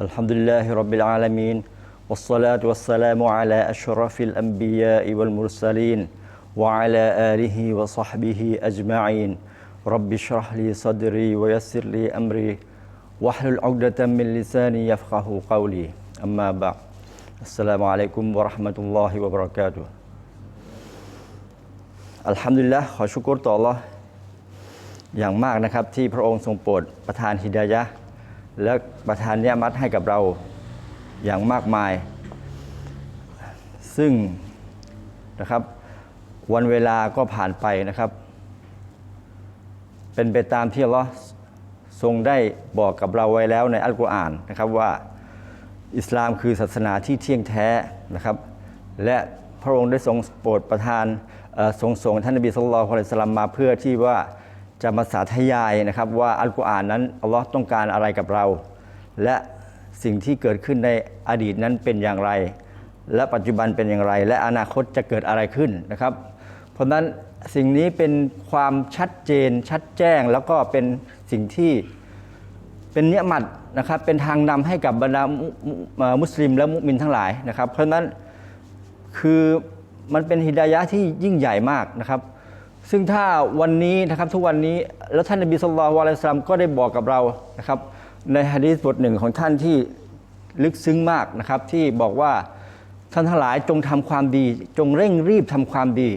الحمد لله رب العالمين والصلاة والسلام على أشرف الأنبياء والمرسلين وعلى آله وصحبه أجمعين رب اشرح لي صدري ويسر لي أمري واحلل عقدة من لساني يفقه قولي أما بعد السلام عليكم ورحمة الله وبركاته อัลฮัมดุลิลละขอชุกรต่อ Allah อย่างมากนะครับที่พระองค์ทรงโปรดประทานฮิดายะห์ และประทานเนียมัตให้กับเราอย่างมากมาย ซึ่งนะครับวันเวลาก็ผ่านไปนะครับ เป็นไปตามที่อัลลอฮ์ทรงได้บอกกับเราไว้แล้วในอัลกุรอานนะครับว่าอิสลามคือศาสนาที่เที่ยงแท้นะครับ และพระองค์ได้ทรงโปรดประทานทรงส่งท่านนบีสุลต่านละสลัมมาเพื่อที่ว่า จะมาสาธยายนะครับว่าอัลกุรอานนั้นอัลลอฮ์ต้องการอะไรกับเรา และสิ่งที่เกิดขึ้นในอดีตนั้นเป็นอย่างไร และปัจจุบันเป็นอย่างไร และอนาคตจะเกิดอะไรขึ้นนะครับ เพราะนั้นสิ่งนี้เป็นความชัดเจนชัดแจ้ง แล้วก็เป็นสิ่งที่เป็นเนียมัดนะครับเป็นทางนำให้กับบรรดามุสลิมและมุมินทั้งหลายนะครับ เพราะฉะนั้นคือมันเป็นฮิดายะที่ยิ่งใหญ่มากนะครับ ซึ่งถ้าวันนี้นะครับทุกวันนี้แล้วท่านนบีสุลต่านวะลัยสลามก็ได้บอกกับเรานะครับ ในฮะดีษบทหนึ่งของท่านที่ลึกซึ้งมากนะครับ ที่บอกว่าท่านทั้งหลายจงทำความดี จงเร่งรีบทำความดี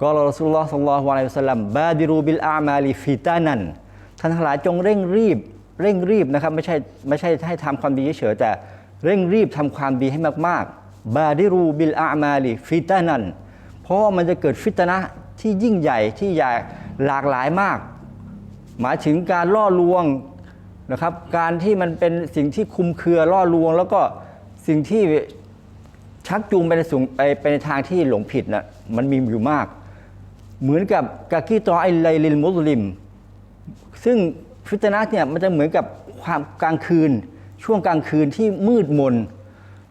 กอลรอสุลลอฮ์สัลลอฮุอะลัยฮิวะสัลลัมบาดิรูบิลอามาลิฟิตานันท่านทั้งหลายจงเร่งรีบ เร่งรีบนะครับไม่ใช่ไม่ใช่ให้ทำความดีเฉยๆแต่เร่งรีบทำความดีให้มากๆบาดิรูบิลอามาลิฟิตานันเพราะมันจะเกิดฟิตนะ ที่ยิ่งใหญ่ที่ใหญ่หลากหลายมาก หมายถึงการล่อลวงนะครับ การที่มันเป็นสิ่งที่คุมเครือล่อลวง แล้วก็สิ่งที่ชักจูงไปในสูงไปไปในทางที่หลงผิดนะมันมีอยู่มาก เหมือนกับกากีตอไอไลลิลมุสลิม ซึ่งฟิตนะห์เนี่ยมันจะเหมือนกับความกลางคืน ช่วงกลางคืนที่มืดมน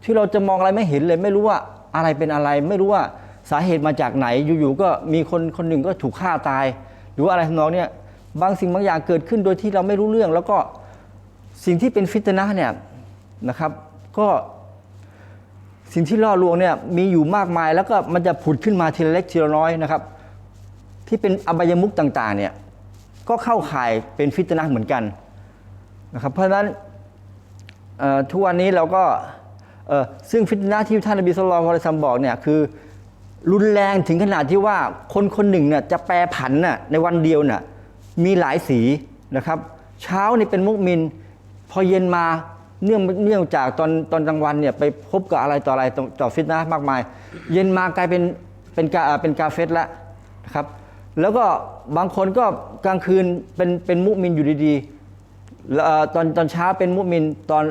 ที่เราจะมองอะไรไม่เห็นเลย ไม่รู้ว่าอะไรเป็นอะไร ไม่รู้ว่า สาเหตุมาจากไหนอยู่ๆก็มีคนคนหนึ่งก็ถูกฆ่าตาย หรือว่าอะไรทำนองเนี่ยบางสิ่งบางอย่างเกิดขึ้นโดยที่เราไม่รู้เรื่อง แล้วก็สิ่งที่เป็นฟิตนะเนี่ยนะครับ ก็สิ่งที่ล่อลวงเนี่ยมีอยู่มากมายแล้วก็มันจะผุดขึ้นมาทีละเล็กทีละน้อยนะครับ ที่เป็นอบายมุกต่างๆเนี่ยก็เข้าข่ายเป็นฟิตนะเหมือนกันนะครับเพราะฉะนั้นทุกวันนี้เราก็ซึ่งฟิตนะที่ท่านนบีสุลต่านละซัมบอกเนี่ยคือ รุนแรงถึงขนาดที่ว่าคนคนหนึ่งเนี่ยจะแปรผันน่ะในวันเดียวน่ะมีหลายสีนะครับ เช้านี่เป็นมุกมิน พอเย็นมาเนื่องเนื่องจากตอนตอนกลางวันเนี่ยไปพบกับอะไรต่ออะไรต่อตอฟิตนะมากมาย เย็นมากลายเป็นเป็นกาเป็นกาเฟตแล้วนะครับแล้วก็บางคนก็กลางคืนเป็นเป็นมุมินอยู่ดีๆตอนตอนเช้าเป็นมุมินตอน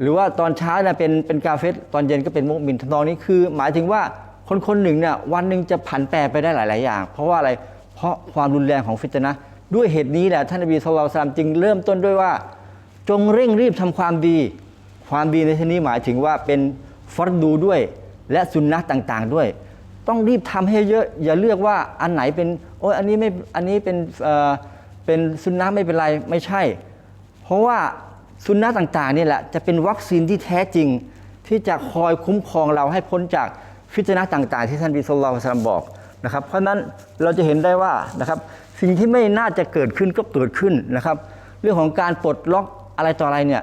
หรือว่าตอนเช้าเนี่ยเป็นเป็นกาเฟตตอนเย็นก็เป็นมุมินทนองนี้คือ หมายถึงว่า คนคนหนึ่งเนี่ยวันหนึ่งจะผันแปรไปได้หลาย ๆ อย่าง เพราะว่าอะไรเพราะความรุนแรงของฟิตนะด้วยเหตุนี้แหละท่านนบีสุลต่านจึงเริ่มต้นด้วยว่า จงเร่งรีบทำความดี ความดีในที่นี้หมายถึงว่าเป็นฟัรดูด้วย และสุนนะต่าง ๆ ด้วย ต้องรีบทำให้เยอะอย่าเลือกว่าอันไหนเป็นโอ้ยอันนี้ไม่อันนี้เป็นเอ่อเป็นสุนนะไม่เป็นไรไม่ใช่ เพราะว่าสุนนะต่าง ๆ นี่แหละจะเป็นวัคซีนที่แท้จริง ที่จะคอยคุ้มครองเราให้พ้นจาก ฟิตนะต่างๆ ที่ท่านบิสลลาสลามบอกนะครับ เพราะฉะนั้นเราจะเห็นได้ว่านะครับสิ่งที่ไม่น่าจะเกิดขึ้นก็เกิดขึ้นนะครับ เรื่องของการปลดล็อกอะไรต่ออะไรเนี่ย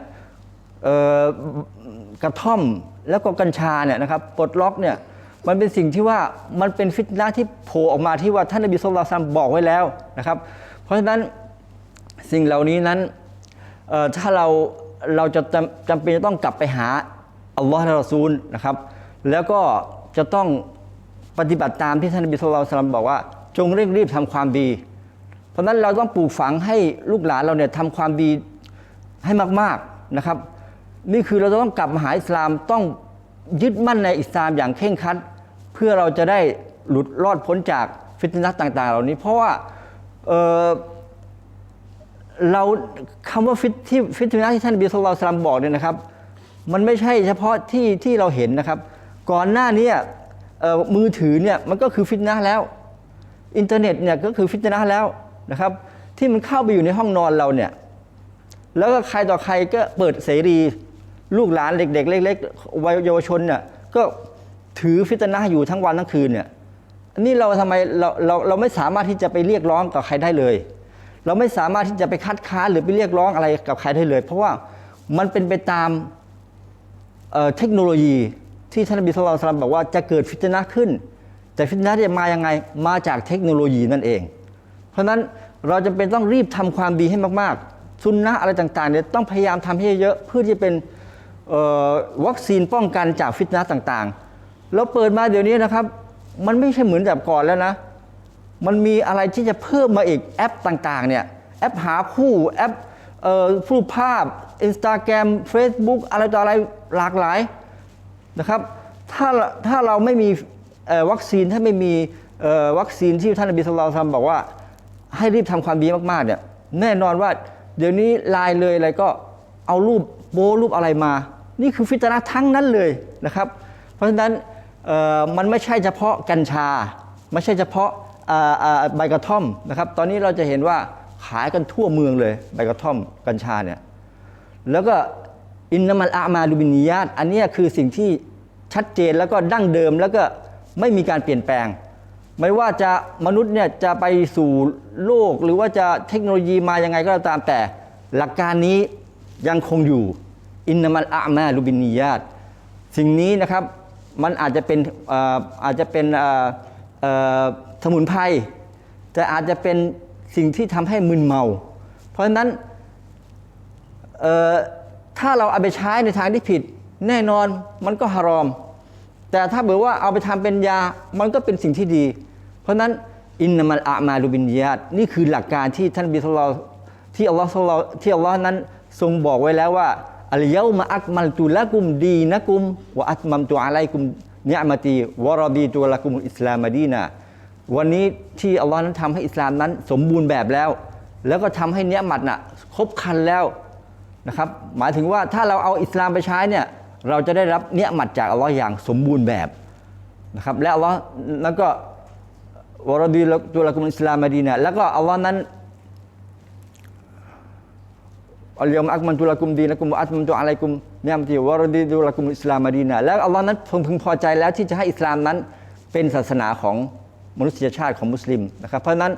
กระท่อมแล้วก็กัญชาเนี่ยนะครับปลดล็อกเนี่ยมันเป็นสิ่งที่ว่ามันเป็นฟิตนะที่โผล่ออกมาที่ว่าท่านนบีสุลต่านบอกไว้แล้วนะครับ เพราะฉะนั้นสิ่งเหล่านี้นั้นถ้าเราเราจะจำจำเป็นจะต้องกลับไปหาอัลลอฮ์และรอซูลนะครับ แล้วก็ จะต้องปฏิบัติตามที่ท่านนบีสุลต่านบอกว่า จงเร่งรีบทำความดี เพราะนั้นเราต้องปลูกฝังให้ลูกหลานเราเนี่ยทำความดีให้มากๆนะครับ นี่คือเราจะต้องกลับมาหาอิสลามต้องยึดมั่นในอิสลามอย่างเคร่งครัดเพื่อเราจะได้หลุดรอดพ้นจากฟิตนะต่าง ๆ เหล่านี้ เพราะว่าเเราคำว่าฟิตที่ฟิตนะที่ท่านบีสุลต่านบอกเนี่ยนะครับ มันไม่ใช่เฉพาะที่ที่เราเห็นนะครับ ก่อนหน้านี้มือถือเนี่ยมันก็คือฟิตนะแล้ว อินเทอร์เน็ตเนี่ยก็คือฟิตนะแล้วนะครับที่มันเข้าไปอยู่ในห้องนอนเราเนี่ยแล้วก็ใครต่อใครก็เปิดเสรีลูกหลานเด็ก ๆ เล็กๆวัยเยาวชนเนี่ยก็ถือฟิตนะอยู่ทั้งวันทั้งคืนเนี่ยนนี้เราทำไมเราเราเราไม่สามารถที่จะไปเรียกร้องกับใครได้เลย เราไม่สามารถที่จะไปคัดค้านหรือไปเรียกร้องอะไรกับใครได้เลย เพราะว่ามันเป็นไปตามเเทคโนโลยี ที่ท่านนบีสุลต่านบอกว่าจะเกิดฟิตนะขึ้น แต่ฟิตนะจะมายังไงมาจากเทคโนโลยีนั่นเอง เพราะฉะนั้นเราจะเป็นต้องรีบทำความดีให้มากๆ ซุนนะอะไรต่างๆเนี่ยต้องพยายามทำให้เยอะเพื่อที่จะเป็นวัคซีนป้องกันจากฟิตนะต่างๆเราเปิดมาเดี๋ยวนี้นะครับ มันไม่ใช่เหมือนแบบก่อนแล้วนะ มันมีอะไรที่จะเพิ่มมาอีกแอปต่างๆเนี่ยแอปหาคู่แอปเอ่อรูปภาพ Instagram Facebook อะไรต่ออะไรหลากหลาย นะครับ ถ้าถ้าเราไม่มีวัคซีนถ้าไม่มีวัคซีนที่ท่านนบีสุลต่านบอกว่า ให้รีบทำความดีมากๆเนี่ยแน่นอนว่าเดี๋ยวนี้ลน์เลยอะไรก็เอารูปโบรูปอะไรมา นี่คือฟิตนะทั้งนั้นเลยนะครับ เพราะฉะนั้นมันไม่ใช่เฉพาะกัญชา ไม่ใช่เฉพาะใบกระท่อมนะครับ ตอนนี้เราจะเห็นว่าขายกันทั่วเมืองเลยใบกระท่อมกัญชาเนี่ยแล้วก็ อินนามัลอามาลูบินิยาตอันนี้คือสิ่งที่ชัดเจนแล้วก็ดั้งเดิมแล้วก็ไม่มีการเปลี่ยนแปลง ไม่ว่าจะมนุษย์เนี่ยจะไปสู่โลกหรือว่าจะเทคโนโลยีมายังไงก็ตามแต่ หลักการนี้ยังคงอยู่อินนามัลอามาลูบินิยาตสิ่งนี้นะครับมันอาจจะเป็นเอ่อาจจะเป็นสมุนไพรแต่อาจจะเป็นสิ่งที่ทำให้มึนเมา เพราะฉะนั้น ถ้าเราเอาไปใช้ในทางที่ผิด แน่นอนมันก็ฮารอม แต่ถ้าเบื่อว่าเอาไปทำเป็นยามันก็เป็นสิ่งที่ดี เพราะฉะนั้นอินนามัลอามาลูบินยาตนี่คือหลักการที่ท่านบิสลลอฮ์ที่อัลลอฮ์สลอที่อัลลอฮ์นั้นทรงบอกไว้แล้วว่าอัลเยามาอักมัลตุละกุมดีนะกุมวะอัตมัมตุอะไลกุมเนียมตีวรอดีตุละกุมอิสลามดีนะวันนี้ที่อัลลอฮ์นั้นทำให้อิสลามนั้นสมบูรณ์แบบแล้ว แล้วก็ทำให้เนียมัดน่ะครบคันแล้ว นะครับหมายถึงว่าถ้าเราเอาอิสลามไปใช้เนี่ยเราจะได้รับเนียมัดจากอัลลอฮ์อย่างสมบูรณ์แบบนะครับและอัลลอฮ์แล้วก็วรดีตัวละกุมอิสลามมาดีนะแล้วก็อัลลอฮ์นั้นอัลยอมอักมันตุลกุมดีละกุมอัตมันตุอะลัยกุมเนียมตีวรดีตุละกุมอิสลามมาดีนะแล้วอัลลอฮ์นั้นทรงพึงพอใจแล้วที่จะให้อิสลามนั้นเป็นศาสนาของมนุษยชาติของมุสลิมนะครับเพราะฉะนั้น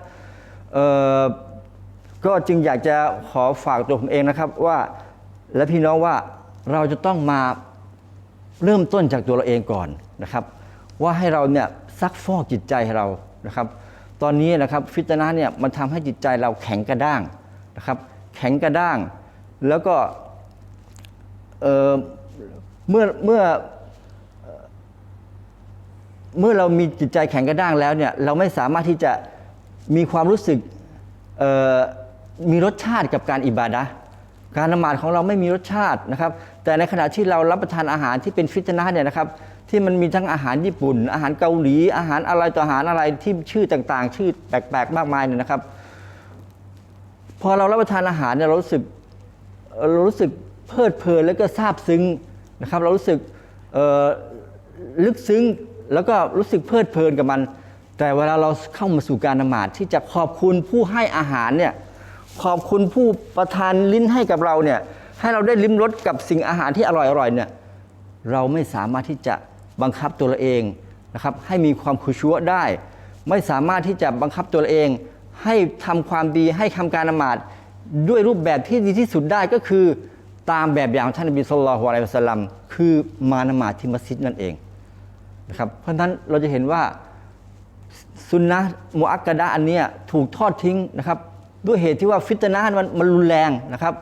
เอ่อ ก็จึงอยากจะขอฝากตัวผมเองนะครับว่าและพี่น้องว่าเราจะต้องมาเริ่มต้นจากตัวเราเองก่อนนะครับ ว่าให้เราเนี่ยซักฟอกจิตใจให้เรานะครับ ตอนนี้นะครับฟิตนะเนี่ยมันทำให้จิตใจเราแข็งกระด้างนะครับ แข็งกระด้าง แล้วก็เออเมื่อเมื่อเมื่อเรามีจิตใจแข็งกระด้างแล้วเนี่ยเราไม่สามารถที่จะมีความรู้สึกเออ มีรสชาติกับการอิบาดะการละหมาดของเราไม่มีรสชาตินะครับ แต่ในขณะที่เรารับประทานอาหารที่เป็นฟิตนะเนี่ยนะครับ ที่มันมีทั้งอาหารญี่ปุ่น อาหารเกาหลี อาหารอะไรต่ออาหารอะไรที่ชื่อต่างๆ ชื่อแปลกๆ มากมายเนี่ยนะครับ พอเรารับประทานอาหารเนี่ยเรารู้สึกเรารู้สึกเพลิดเพลินแล้วก็ซาบซึ้งนะครับ เรารู้สึกลึกซึ้งแล้วก็รู้สึกเพลิดเพลินกับมัน แต่เวลาเราเข้ามาสู่การนมาดที่จะขอบคุณผู้ให้อาหารเนี่ย ขอบคุณผู้ประทานลิ้นให้กับเราเนี่ยให้เราได้ลิ้มรสกับสิ่งอาหารที่อร่อยๆเนี่ยเราไม่สามารถที่จะบังคับตัวเราเองนะครับให้มีความคุชัวได้ ไม่สามารถที่จะบังคับตัวเราเอง ให้ทำความดีให้ทำการละหมาดด้วยรูปแบบที่ดีที่สุดได้ก็คือตามแบบอย่างท่านนบีสุลต่านละฮ์อะลัยฮิสลัมคือมาละหมาดที่มัสยิดนั่นเองนะครับเพราะฉะนั้นเราจะเห็นว่าซุนนะมุอักกะดะอันเนี้ยถูกทอดทิ้งนะครับ ด้วยเหตุที่ว่าฟิตนะห์มันมันรุนแรงนะครับ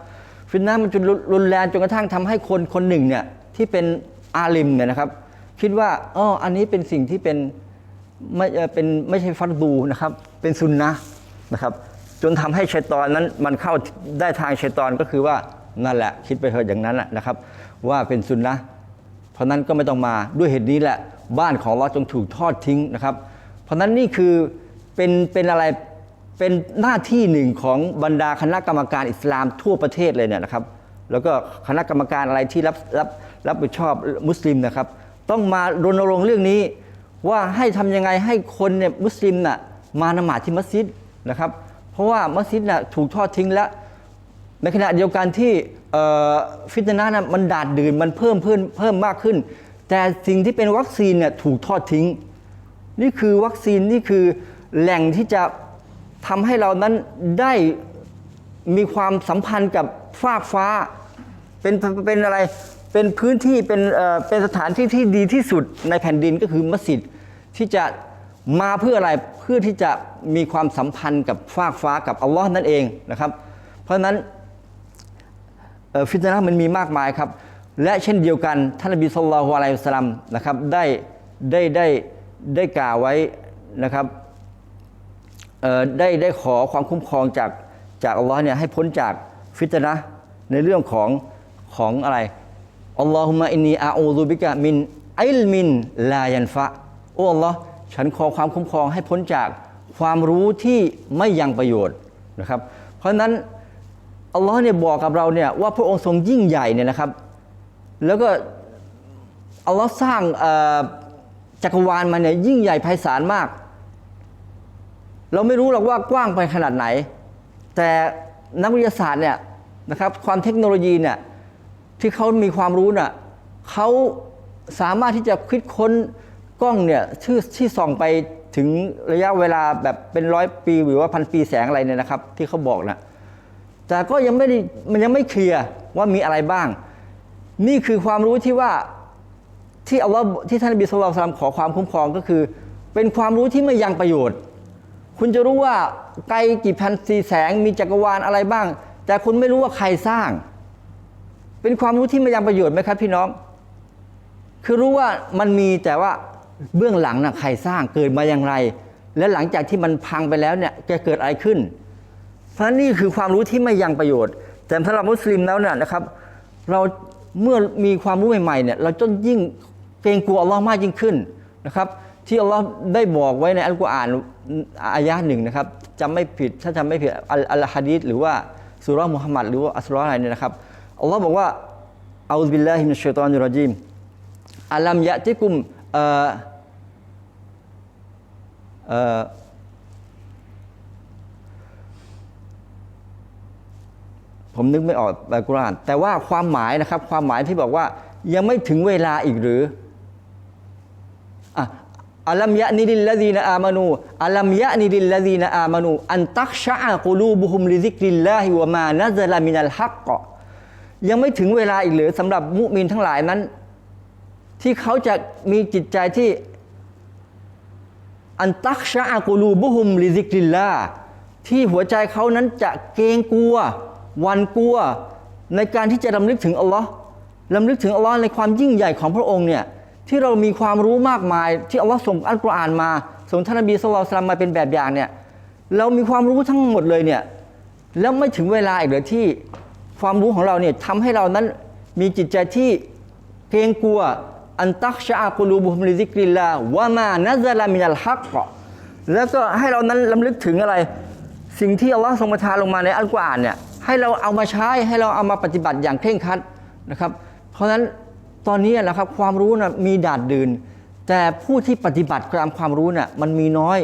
ฟิตนะห์มันจนรุนแรงจนกระทั่งทำให้คนคนหนึ่งเนี่ยที่เป็นอาลิมเนี่ยนะครับ คิดว่าอ๋ออันนี้เป็นสิ่งที่เป็นไม่เอ่อเป็นไม่ใช่ฟัรดูนะครับ เป็นซุนนะนะครับจนทำให้ชัยตอนนั้นมันเข้าได้ทางชัยตอนก็คือว่านั่นแหละ คิดไปเถอะอย่างนั้นแหละนะครับ ว่าเป็นซุนนะเพราะนั้นก็ไม่ต้องมาด้วยเหตุนี้แหละ บ้านของเราจงถูกทอดทิ้งนะครับ เพราะนั้นนี่คือเป็นเป็นอะไร เป็นหน้าที่หนึ่งของบรรดาคณะกรรมการอิสลามทั่วประเทศเลยเนี่ยนะครับ แล้วก็คณะกรรมการอะไรที่รับรับรับผิดชอบมุสลิมนะครับ ต้องมารณรงค์เรื่องนี้ ว่าให้ทำยังไงให้คนเนี่ยมุสลิมน่ะมานมาดที่มัสยิดนะครับ เพราะว่ามัสยิดน่ะถูกทอดทิ้งแล้ว ในขณะเดียวกันที่เอ่อฟิตนะห์นะมันดาดดื่นมันเพิ่มเพิ่มเพิ่มมากขึ้น แต่สิ่งที่เป็นวัคซีนเนี่ยถูกทอดทิ้ง นี่คือวัคซีนนี่คือแหล่งที่จะ ทำให้เรานั้นได้มีความสัมพันธ์กับฟากฟ้า เป็นเป็นอะไรเป็นพื้นที่เป็นเป็นสถานที่ที่ดีที่สุดในแผ่นดินก็คือมัสยิดที่จะมาเพื่ออะไรเพื่อที่จะมีความสัมพันธ์กับฟากฟ้ากับอัลลอฮ์นั่นเองนะครับ เพราะฉะนั้นฟิตนะห์มันมีมากมายครับ และเช่นเดียวกันท่านนบีสุลต่านอะลัยฮิสลลัมนะครับได้ได้ได้ได้กล่าวไว้นะครับ ได้ได้ขอความคุ้มครองจากจากอัลลอฮ์เนี่ยให้พ้นจากฟิตนะในเรื่องของของอะไรอัลลอฮุมะอินนีอาอูซุบิกะมินอิลมินลายันฟะโอ้อัลลอฮ์ฉันขอความคุ้มครองให้พ้นจากความรู้ที่ไม่ยังประโยชน์นะครับ เพราะฉะนั้นอัลลอฮ์เนี่ยบอกกับเราเนี่ยว่าพระองค์ทรงยิ่งใหญ่เนี่ยนะครับ แล้วก็อัลลอฮ์สร้างจักรวาลมาเนี่ยยิ่งใหญ่ไพศาลมาก เราไม่รู้หรอกว่ากว้างไปขนาดไหน แต่นักวิทยาศาสตร์เนี่ยนะครับความเทคโนโลยีเนี่ยที่เขามีความรู้น่ะเขาสามารถที่จะคิดค้นกล้องเนี่ยชื่อที่ส่องไปถึงระยะเวลาแบบเป็นร้อยปีหรือว่าพันปีแสงอะไรเนี่ยนะครับ ที่เขาบอกนะแต่ก็ยังไม่ได้มันยังไม่เคลียร์ว่ามีอะไรบ้าง นี่คือความรู้ที่ว่าที่เอัลลอฮ์ที่ท่านบีสุลต่านขอความคุ้มครองก็คือ เป็นความรู้ที่ไม่ยังประโยชน์ คุณจะรู้ว่าไกลกี่พันสีแสงมีจักรวาลอะไรบ้าง แต่คุณไม่รู้ว่าใครสร้าง เป็นความรู้ที่ไม่ยังประโยชน์ไหมครับ พี่น้อง คือรู้ว่ามันมีแต่ว่าเบื้องหลังน่ะใครสร้างเกิดมาอย่างไร และหลังจากที่มันพังไปแล้วเนี่ยจะเกิดอะไรขึ้น เพราะนี่คือความรู้ที่ไม่ยังประโยชน์ แต่สำหรับมุสลิมแล้วเนี่ยนะครับ เราเมื่อมีความรู้ใหม่ๆเนี่ยเราจะยิ่งเกรงกลัวอัลลอฮ์มากยิ่งขึ้นนะครับ ที่อัลลอฮ์ได้บอกไว้ในอัลกุรอานอายะห์หนึ่งนะครับจำไม่ผิดถ้าจำไม่ผิดอัลอัลฮะดีษหรือว่าสุรามุฮัมมัดหรือว่าอัสราะห์อะไรเนี่ยนะครับอัลลอฮ์บอกว่าอัลบิลลาฮิมินชชัยฏอนิรรจีมอัลัมยะติกุมเอ่อเอ่อผมนึกไม่ออกอัลกุรอาน แต่ว่าความหมายนะครับ ความหมายที่บอกว่ายังไม่ถึงเวลาอีกหรืออะ อัลัมยะนิดิลลดีนอามานูอัลัมยะนิดิลลดีนอามานูอันตักชะอากุลูบุฮุมลิซิกริลลาฮิวะมานะซะลามินัลฮักกะยังไม่ถึงเวลาอีกหรือสำหรับมุมินทั้งหลายนั้น ที่เขาจะมีจิตใจที่อันตักชะอากูลูบุฮุมลิซิกริลลาที่หัวใจเขานั้นจะเกรงกลัววันกลัว ในการที่จะรำลึกถึงอัลลอฮ์รำลึกถึงอัลลอฮ์ในความยิ่งใหญ่ของพระองค์เนี่ย ที่เรามีความรู้มากมาย ที่อัลลอฮ์ส่งอัลกุรอานมาส่งท่านนบีสุลต่านมาเป็นแบบอย่างเนี่ยเรามีความรู้ทั้งหมดเลยเนี่ยแล้วไม่ถึงเวลาอีกเลยที่ความรู้ของเราเนี่ยทำให้เรานั้นมีจิตใจที่เกรงกลัวอันตักชะอากุลูบุฮมลิซิกริลลาวะมานะซะลามินัลฮักกะแล้วก็ให้เรานั้นลำลึกถึงอะไร สิ่งที่อัลลอฮ์ทรงประทานลงมาในอัลกุรอานเนี่ยให้เราเอามาใช้ให้เราเอามาปฏิบัติอย่างเคร่งครัดนะครับ เพราะฉะนั้น ตอนนี้นะครับความรู้นะมีดาดดืนแต่ผู้ที่ปฏิบัติตามความรู้น่ะมันมีน้อย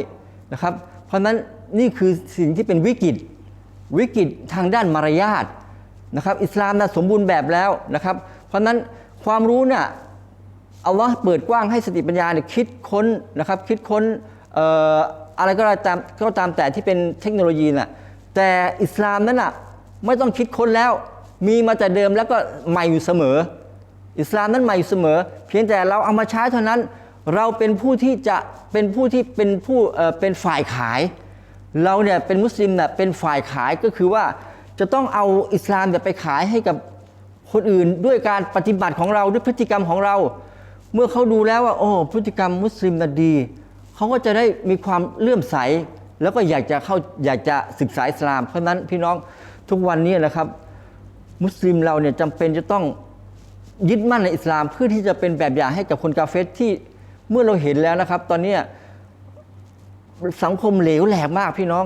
นะครับ เพราะฉะนั้นนี่คือสิ่งที่เป็นวิกฤตวิกฤตทางด้านมารยาทนะครับ อิสลามนะสมบูรณ์แบบแล้วนะครับ เพราะฉะนั้นความรู้เนี่ยอัลลอฮ์เปิดกว้างให้สติปัญญาเนี่ยคิดค้นนะครับ คิดค้นอออะไรก็ตามก็ตามแต่ที่เป็นเทคโนโลยีน่ะแต่อิสลามนั้นน่ะไม่ต้องคิดค้นแล้ว มีมาแต่เดิมแล้วก็ใหม่อยู่เสมอ อิสลามนั้นใหม่อยู่เสมอ เพียงแต่เราเอามาใช้เท่านั้น เราเป็นผู้ที่จะเป็นผู้ที่เป็นผู้เอ่อเป็นฝ่ายขาย เราเนี่ยเป็นมุสลิมเนี่ยเป็นฝ่ายขายก็คือว่าจะต้องเอาอิสลามเนี่ยไปขายให้กับคนอื่นด้วยการปฏิบัติของเราด้วยพฤติกรรมของเรา เมื่อเขาดูแล้วว่าโอ้พฤติกรรมมุสลิมน่ะดีเขาก็จะได้มีความเลื่อมใส แล้วก็อยากจะเข้าอยากจะศึกษาอิสลาม เพราะนั้นพี่น้องทุกวันนี้นะครับ มุสลิมเราเนี่ยจำเป็นจะต้อง ยึดมั่นในอิสลามเพื่อที่จะเป็นแบบอย่างให้กับคนกาเฟสที่เมื่อเราเห็นแล้วนะครับ ตอนนี้สังคมเหลวแหลกมากพี่น้อง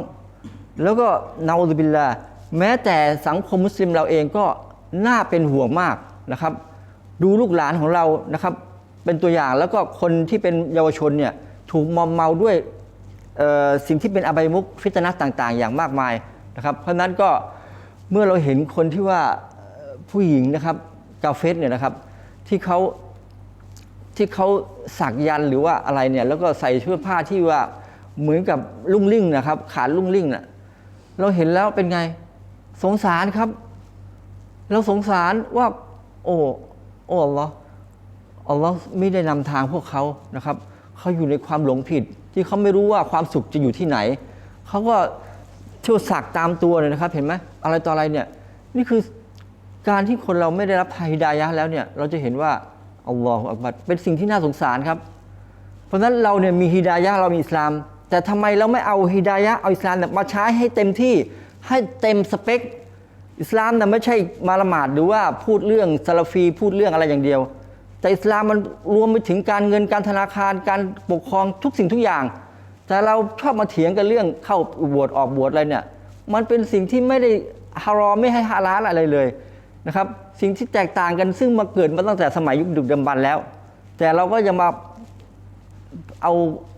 แล้วก็นาอุบิลลาแม้แต่สังคมมุสลิมเราเองก็น่าเป็นห่วงมากนะครับ ดูลูกหลานของเรานะครับ เป็นตัวอย่างแล้วก็คนที่เป็นเยาวชนเนี่ยถูกมอมเมาด้วยสิ่งที่เป็นอบายมุกฟิตนะห์ต่าง ๆ อย่างมากมายนะครับ เพราะนั้นก็เมื่อเราเห็นคนที่ว่าผู้หญิงนะครับ กาเฟสเนี่ยนะครับที่เขาที่เขาสักยันหรือว่าอะไรเนี่ยแล้วก็ใส่เสื้อผ้าที่ว่าเหมือนกับลุ่งลิ่งนะครับ ขาดลุ่งลิ่งน่ะเราเห็นแล้วเป็นไงสงสารครับ เราสงสารว่า โอ้โอ้อัลลอฮ์อัลลอฮ์ไม่ได้นำทางพวกเขานะครับเขาอยู่ในความหลงผิด ที่เขาไม่รู้ว่าความสุขจะอยู่ที่ไหนเขาก็เที่ยวสักตามตัวเลยนะครับ เห็นไหมอะไรต่ออะไรเนี่ย นี่คือ การที่คนเราไม่ได้รับทางฮิดายะแล้วเนี่ยเราจะเห็นว่าอัลลอฮฺอักบัรเป็นสิ่งที่น่าสงสารครับ เพราะฉะนั้นเราเนี่ยมีฮิดายะเรามีอิสลาม แต่ทำไมเราไม่เอาฮิดายะเอาอิสลามมาใช้ให้เต็มที่ให้เต็มสเปค อิสลามน่ะไม่ใช่มาละหมาดหรือว่าพูดเรื่องซาลาฟี พูดเรื่องอะไรอย่างเดียว แต่อิสลามมันรวมไปถึงการเงินการธนาคารการปกครองทุกสิ่งทุกอย่าง แต่เราชอบมาเถียงกันเรื่องเข้าบวชออกบวชอะไรเนี่ยมันเป็นสิ่งที่ไม่ได้ฮารอมไม่ให้ฮาลาลอะไรเลย นะครับสิ่งที่แตกต่างกันซึ่งมาเกิดมาตั้งแต่สมัยยุคดึกดำบรรแล้ว แต่เราก็ยังมาเอา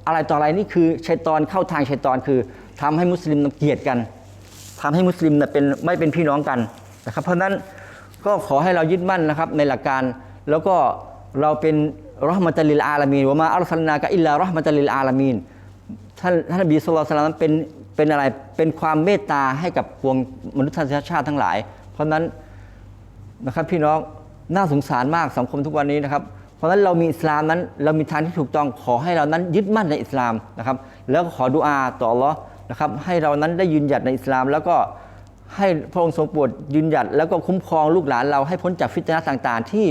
อะไรต่ออะไรนี่คือชัยตอนเข้าทางชัยตอนคือทำให้มุสลิมเกลียดกันทำให้มุสลิมเป็นไม่เป็นพี่น้องกันนะครับ เพราะฉะนั้นก็ขอให้เรายึดมั่นนะครับในหลักการแล้วก็เราเป็นรอห์มะตัลลิลอาลามีนวะมาอัลสัลนากะอิลลารอห์มะตัลลิลอาลามีนท่านท่านบีสุลต่านนั้นเป็นเป็นอะไรเป็นความเมตตาให้กับปวงมนุษยชาติทั้งหลาย เพราะฉะนั้น นะครับพี่น้องน่าสงสารมากสังคมทุกวันนี้นะครับ เพราะฉะนั้นเรามีอิสลามนั้น เรามีทางที่ถูกต้องขอให้เรานั้นยึดมั่นในอิสลามนะครับ แล้วก็ขอดุอาต่ออัลลอฮ์นะครับ ให้เรานั้นได้ยืนหยัดในอิสลาม แล้วก็ให้พระองค์ทรงโปรดยืนหยัด แล้วก็คุ้มครองลูกหลานเราให้พ้นจากฟิตนะต่างๆ ที่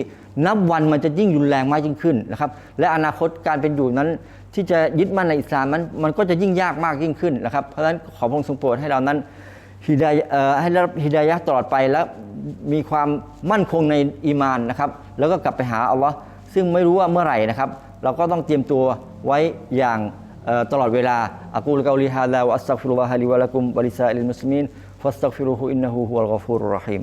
นับวันมันจะยิ่งรุนแรงมากยิ่งขึ้นนะครับ และอนาคตการเป็นอยู่นั้น ที่จะยึดมั่นในอิสลามนั้นมันก็จะยิ่งยากมากยิ่งขึ้นนะครับ เพราะฉะนั้นขอพระองค์ทรงโปรดให้เรานั้น ฮิดายให้ได้รับฮิดายะตลอดไปและมีความมั่นคงในอีมานนะครับ แล้วก็กลับไปหาอัลลอฮ์ซึ่งไม่รู้ว่าเมื่อไหร่นะครับ เราก็ต้องเตรียมตัวไว้อย่างตลอดเวลาอักูลกาลิฮาลาวะอัสตัฆฟิรุลลอฮะลิวะลักุมบะลิซาอิลมุสลิมีนฟัสตัฆฟิรุฮูอินนะฮูฮุวัลกอฟูรุรรฮีม